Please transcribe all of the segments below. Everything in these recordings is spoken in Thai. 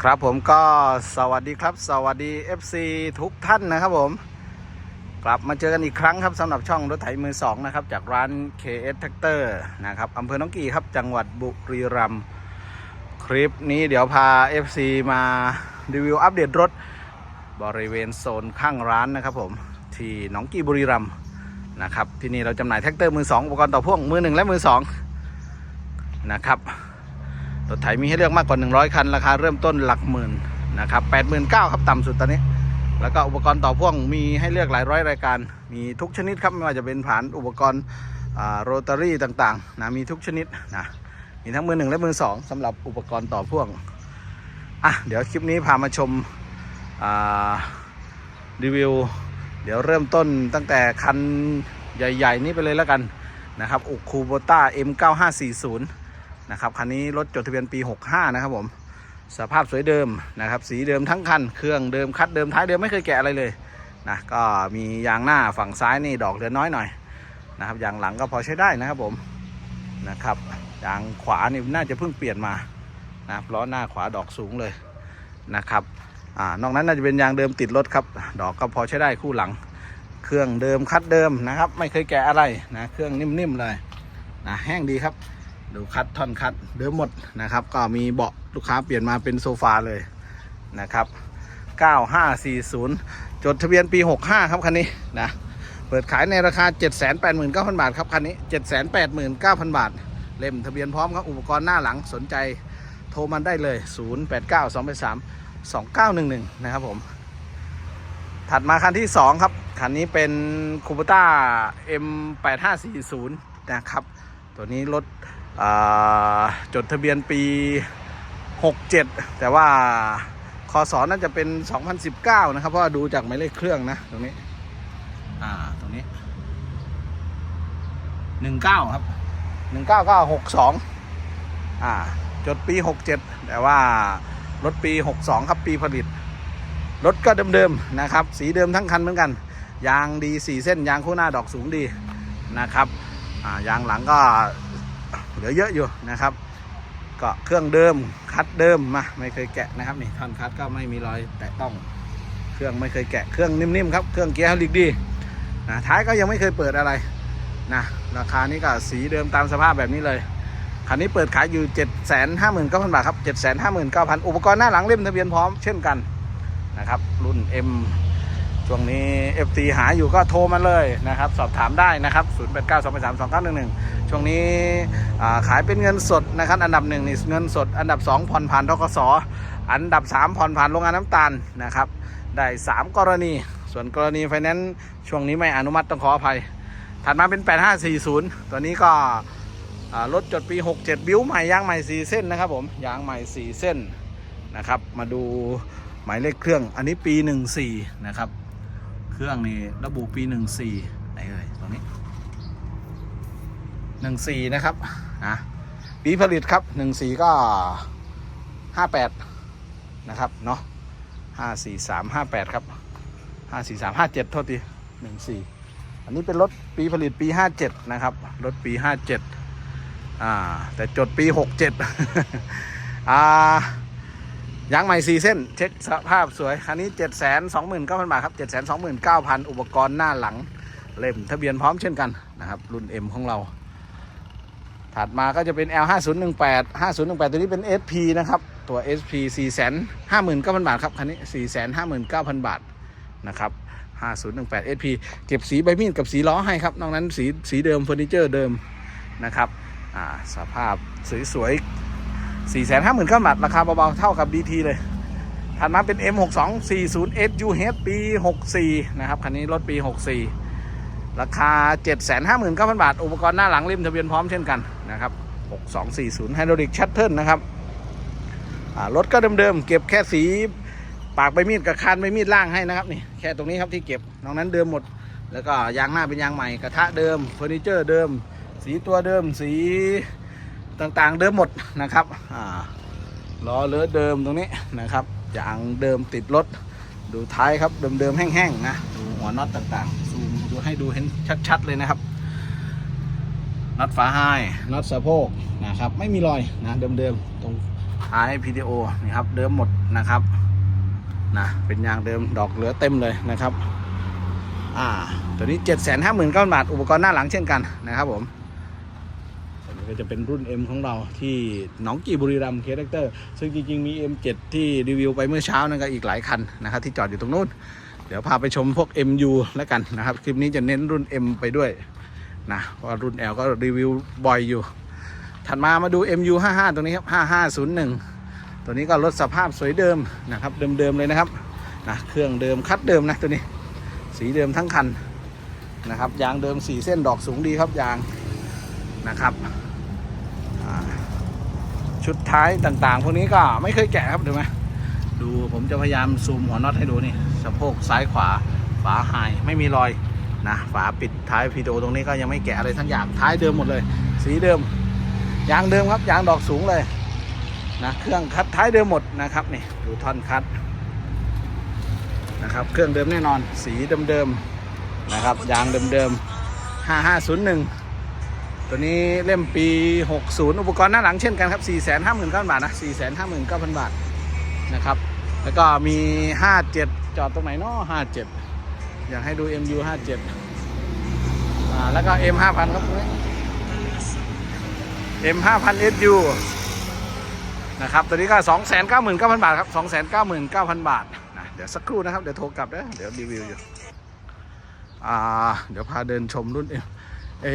ครับผมก็สวัสดีครับ สวัสดี FC ทุกท่านนะครับผม กลับมาเจอกันอีกครั้งครับสำหรับช่องรถไถมือสองนะครับ จากร้าน KS Tractor นะครับอำเภอหน้องกี่ครับจังหวัดบุรีรัมย์คลิปนี้เดี๋ยวพา FC มารีวิวอัปเดตรถบริเวณโซนข้างร้านนะครับผม ที่หนองกี่บุรีรัมย์นะครับที่นี่เราจำหน่ายแท็กเตอร์มือสองอุปกรณ์ต่อพ่วงมือหนึ่งและมือสองนะครับ ถไถมีให้เลือกมากกว่า 100 คัน ราคาเริ่มต้นหลักหมื่นนะครับ89,000ครับต่ำสุดตอนนี้ แล้วก็อุปกรณ์ต่อพ่วงมีให้เลือกหลายร้อยรายการ มีทุกชนิดครับไม่ว่าจะเป็นผานอุปกรณ์โรตารี่ต่างๆนะมีทุกชนิดนะมีทั้งมือหนึ่งและมือสองสำหรับอุปกรณ์ต่อพ่วงอะเดี๋ยวคลิปนี้พามาชมรีวิว เดี๋ยวเริ่มต้นตั้งแต่คันใหญ่ ๆ นี้ไปเลยแล้วกันนะครับอุคูโบต้า M9540 นะครับคันนี้รถจดทะเบียนปี 65 นะครับผมสภาพสวยเดิมนะครับ สีเดิมทั้งคัน เครื่องเดิมคัดเดิมท้ายเดิมไม่เคยแกะอะไรเลยนะก็มียางหน้าฝั่งซ้ายนี่ดอกเหลือน้อยหน่อยนะครับยางหลังก็พอใช้ได้นะครับผมนะครับยางขวานี่น่าจะเพิ่งเปลี่ยนมานะครับล้อหน้าขวาดอกสูงเลยนะครับอ่านอกนั้นน่าจะเป็นยางเดิมติดรถครับ ดอกก็พอใช้ได้คู่หลัง เครื่องเดิมคัดเดิมนะครับ ไม่เคยแกะอะไรนะเครื่องนิ่มๆเลยนะแห้งดีครับ ดูคัดท่อนคัดเดิมหมดนะครับ ก็มีเบาะลูกค้าเปลี่ยนมาเป็นโซฟาเลยนะครับ 9540 จดทะเบียนปี 65 ครับคันนี้นะเปิดขายในราคา 789,000 บาทครับคันนี้ 789,000 บาท เล่มทะเบียนพร้อมครับอุปกรณ์หน้าหลังสนใจโทรมันได้เลย 089283 2911 นะครับผม ถัดมาคันที่ 2 ครับ คันนี้เป็นคูปต้า M8540 นะครับ ตัวนี้รถ จดทะเบียนปี 67 แต่ว่าคอสอน่าจะเป็น 2019 นะครับ เพราะว่าดูจากหมายเลขเครื่องนะ ตรงนี้ อ่า ตรงนี้ 19 ครับ 19ก็62 อ่า จดปี 67 แต่ว่ารถปี 62 ครับ ปีผลิต รถก็เดิมๆ นะครับ สีเดิมทั้งคันเหมือนกัน ยางดี 4 เส้น ยางคู่หน้าดอกสูงดีนะครับ อ่า ยางหลังก็ เหลือเยอะอยู่นะครับก็เครื่องเดิมคัดเดิมมาไม่เคยแกะนะครับนี่ท่อนคัดก็ไม่มีรอยแตะต้องเครื่องไม่เคยแกะเครื่องนิ่มๆครับเครื่องเกียร์ฮดรอลิกดีนะท้ายก็ยังไม่เคยเปิดอะไรนะราคานี้ก็สีเดิมตามสภาพแบบนี้เลยคันนี้เปิดขายอยู่7 5 9 0 0 0บาทครับ7 5 9 0 0 0อุปกรณ์หน้าหลังเล่มทะเบียนพร้อมเช่นกันนะครับรุ่น M ช่วงนี้ FT หาอยู่ก็โทรมาเลยนะครับ สอบถามได้นะครับ 0 8 9 2 3 2 9 1 1 ช่วงนี้ขายเป็นเงินสดนะครับ อันดับหนึ่งนี่เงินสด อันดับ 2 ผ่อนผ่านทกสอันดับ 3 ผ่อนผ่านโรงงานน้ำตาลนะครับ ได้ 3 กรณี ส่วนกรณีไฟแนนซ์ช่วงนี้ไม่อนุมัติต้องขออภัย ถัดมาเป็น 8540 ตัวนี้ก็รถจดปี 67 บิ้วใหม่ยางใหม่ 4 เส้นนะครับผม ยางใหม่ 4 เส้นนะครับ มาดูหมายเลขเครื่อง อันนี้ปี 14 นะครับ เครื่องนี่ระบุปี 14ไหนเอ่ยตรงนี้ 14 นะครับนะปีผลิตครับ 14 ก็ 58 นะครับเนาะ543 58 ครับ 543 57 โทษที14 อันนี้เป็นรถปีผลิตปี 57 นะครับ รถปี 57 อ่า แต่จดปี 67 อ่า ยางใหม่4เส้น เช็คสภาพสวย คันนี้ 729,000 บาทครับ 729,000 อุปกรณ์หน้าหลัง เล่มทะเบียนพร้อมเช่นกันนะครับ รุ่น M ของเรา ถัดมาก็จะเป็น L 5 0 1 8 5 0 1 8 ตัวนี้เป็น SP นะครับ ตัว SP 4 5 9 0 0 0 บาทครับ คันนี้ 4 5 9 0 0 0 บาทนะครับ5018 SP เก็บสีใบมีดกับสีล้อให้ครับ นอกนั้นสีสีเดิมเฟอร์นิเจอร์เดิมนะครับสภาพสวยๆ 4 5 9 0 0 0บาทราคาเบาๆเท่ากับ DT เลยถัดมาเป็น M6240 SUH ปี 64 นะครับ คันนี้รถปี 64 ราคา 759,000 บาท อุปกรณ์หน้าหลังริมทะเบียนพร้อมเช่นกันนะครับ 6240ไฮดรอลิกชัตเทิลนะครับรถก็เดิมๆ เก็บแค่สีปากใบมีดกับคานใบมีดล่างให้นะครับนี่แค่ตรงนี้ครับที่เก็บนอกนั้นเดิมหมด แล้วก็ยางหน้าเป็นยางใหม่กระทะเดิมเฟอร์นิเจอร์เดิม สีตัวเดิมสี ต่างๆเดิมหมดนะครับล้อเลือเดิมตรงนี้นะครับยางเดิมติดรถดูท้ายครับเดิมๆแห้งๆนะดูหัวน็อตต่างๆซูมดูให้ดูเห็นชัดๆเลยนะครับน็อตฝาไฮน็อตสะโพกนะครับ ไม่มีรอยนะเดิมๆตรงท้าย PTO นี่ครับเดิมหมดนะครับนะเป็นยางเดิมดอกเหลือเต็มเลยนะครับอ่าตัวนี้ 7 5 9 0 0 0บาท อุปกรณ์หน้าหลังเช่นกันนะครับผม ก็จะเป็นรุ่น M ของเราที่หนองกี่บุรีรัมย์เคสเตอร์ ซึ่งจริงๆมี M7 ที่รีวิวไปเมื่อเช้านั่นก็อีกหลายคันนะครับที่จอดอยู่ตรงนู้น เดี๋ยวพาไปชมพวก MU แล้วกันนะครับ คลิปนี้จะเน้นรุ่น M ไปด้วยนะเพราะว่ารุ่น L ก็รีวิวบ่อยอยู่ ถัดมามาดู MU 55 ตรงนี้ครับ 5501 ตัวนี้ก็รถสภาพสวยเดิมนะครับเดิมๆเลยนะครับนะเครื่องเดิมคัดเดิมนะตัวนี้ สีเดิมทั้งคันนะครับยางเดิมสีเส้นดอกสูงดีครับยางนะครับ ชุดท้ายต่างๆ พวกนี้ก็ไม่เคยแกะครับดูไหมดูผมจะพยายามซูมหัวน็อตให้ดูนี่สะโพกซ้ายขวาฝาหายไม่มีรอยนะฝาปิดท้ายพีโดตรงนี้ก็ยังไม่แกะอะไรทั้งอย่างท้ายเดิมหมดเลย สีเดิมยางเดิมครับยางดอกสูงเลยนะเครื่องคัดท้ายเดิมหมดนะครับนี่ดูท่อนคัดนะครับเครื่องเดิมแน่นอนสีเดิมๆนะครับยางเดิมๆ5501 ตัวนี้เล่มปี 60 อุปกรณ์หน้าหลังเช่นกันครับ 459,000 บาทนะ 459,000 บาทนะครับ แล้วก็มี 57 จอดตรงไหนเนาะ57 อยากให้ดู MU 57อ่าแล้วก็ M 5000ครับ M 5 0 0 0 SU นะครับตัวนี้ก็ 299,000 บาทครับ 299,000 บาทนะเดี๋ยวสักครู่นะครับ เดี๋ยวโทรกลับนะเดี๋ยวรีวิวอยู่อ่าเดี๋ยวพาเดินชมรุ่น M เอ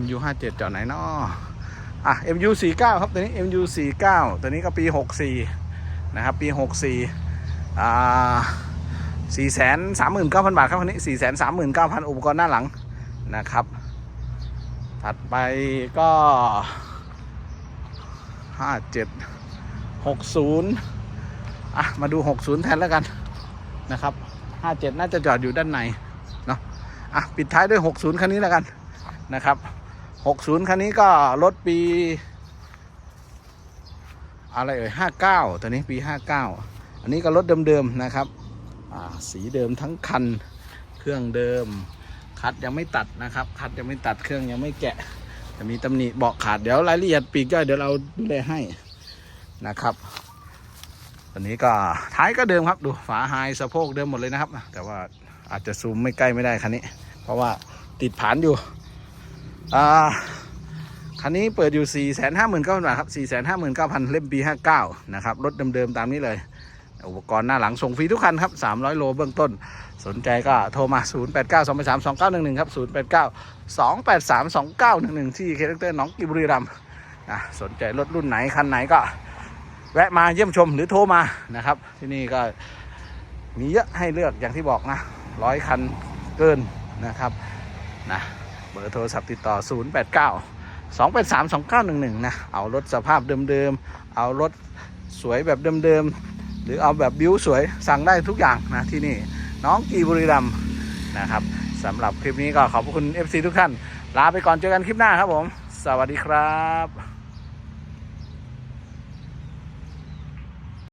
MU 57จอดไหนเนาะอะ MU 49ครับตัวนี้ MU 49ตัวนี้ก็ปี64นะครับ ปี64อ่า439,000บาทครับคันนี้439,000อุปกรณ์หน้าหลังนะครับ ถัดไปก็ห้าเจ็ดหกศูนย์อะ มาดูหกศูนย์แทนแล้วกันนะครับห้าเจ็ดน่าจะจอดอยู่ด้านในเนาะอะ ปิดท้ายด้วยหกศูนย์คันนี้แล้วกัน นะครับหกศูนย์คันนี้ก็รถปี อะไรเอ่ยห้าเก้าตัวนี้ปีห้าเก้าอันนี้ก็รถเดิมๆนะครับ สีเดิมทั้งคัน เครื่องเดิม คัดยังไม่ตัดนะครับ คัดยังไม่ตัด เครื่องยังไม่แกะ จะมีตำหนิเบาะขาด เดี๋ยวรายละเอียดปีกย่อยเดี๋ยวเราดูแลให้นะครับตอนนี้ก็ท้ายก็เดิมครับดูฝาไฮสะโพกเดิมหมดเลยนะครับ แต่ว่าอาจจะซูมไม่ใกล้ไม่ได้คันนี้ เพราะว่าติดผานอยู่ อ่าคันนี้เปิดอยู่ 4 5 9 0 0 0 บาทครับ 4 5 9 0 0 0 เล่มปี 59 นะครับ รถเดิมๆ ตามนี้เลย อุปกรณ์หน้าหลังส่งฟรีทุกคันครับ 300 โลเบื้องต้น สนใจก็โทรมา 0 8 9 2 8 3 2 9 1 1 ครับ 0 8 9 2 8 3 2 9 1 1 ที่เคเตอร์น้องกิบรีรัมนะสนใจรถรุ่นไหน คันไหนก็ แวะมาเยี่ยมชมหรือโทรมานะครับ ที่นี่ก็มีเยอะให้เลือกอย่างที่บอกนะร้อยคันเกินนะครับนะ บอร์โทรศัพท์ติดต่อ 0 8 9 2 8 3 2 9 1 1 นะ เอารถสภาพเดิมๆ เอารถสวยแบบเดิมๆ หรือเอาแบบบิวสวยสั่งได้ทุกอย่างนะที่นี่น้องกีบุรีรัมนะครับสำหรับคลิปนี้ก็ขอบคุณ FC ทุกท่าน ลาไปก่อนเจอกันคลิปหน้าครับผม สวัสดีครับ